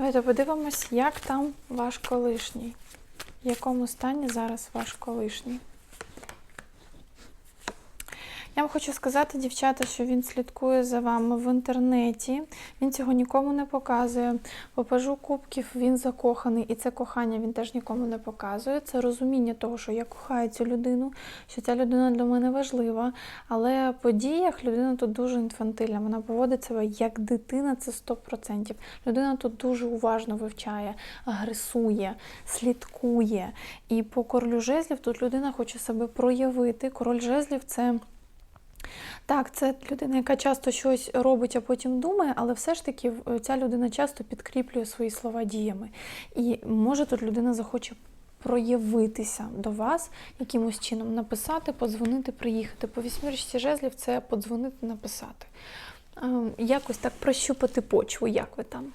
Давайте подивимось, як там ваш колишній. В якому стані зараз ваш колишній. Я вам хочу сказати, дівчата, що він слідкує за вами в інтернеті. Він цього нікому не показує. По пажу кубків він закоханий, і це кохання він теж нікому не показує. Це розуміння того, що я кохаю цю людину, що ця людина для мене важлива. Але по діях людина тут дуже інфантильна. Вона поводить себе як дитина, це 100%. Людина тут дуже уважно вивчає, агресує, слідкує. І по королю жезлів тут людина хоче себе проявити. Король жезлів це. Так, це людина, яка часто щось робить, а потім думає, але все ж таки е, ця людина часто підкріплює свої слова діями. І може тут людина захоче проявитися до вас якимось чином, написати, подзвонити, приїхати. По вісьмірці жезлів це подзвонити, написати. Ем, Якось так прощупати почву, як ви там.